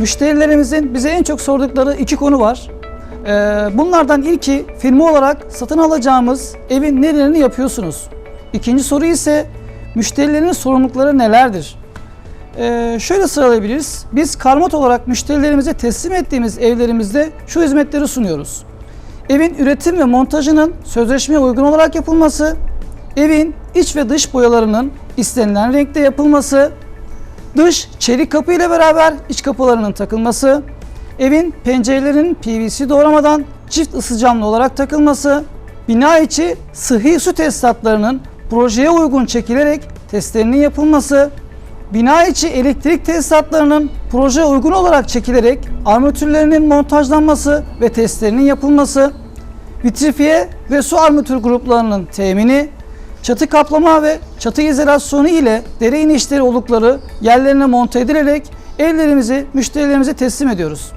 müşterilerimizin bize en çok sordukları iki konu var. Ee, bunlardan ilki firma olarak satın alacağımız evin nelerini yapıyorsunuz? İkinci soru ise müşterilerin sorumlulukları nelerdir? Ee, şöyle sıralayabiliriz. Biz karmat olarak müşterilerimize teslim ettiğimiz evlerimizde şu hizmetleri sunuyoruz. Evin üretim ve montajının sözleşmeye uygun olarak yapılması, evin iç ve dış boyalarının istenilen renkte yapılması, dış çelik kapı ile beraber iç kapılarının takılması, evin pencerelerinin PVC doğramadan çift ısı camlı olarak takılması, bina içi sıhhi su tesisatlarının projeye uygun çekilerek testlerinin yapılması, bina içi elektrik tesisatlarının projeye uygun olarak çekilerek armatürlerinin montajlanması ve testlerinin yapılması, vitrifiye ve su armatür gruplarının temini, çatı kaplama ve çatı izolasyonu ile dere inişleri olukları yerlerine monte edilerek evlerimizi müşterilerimize teslim ediyoruz.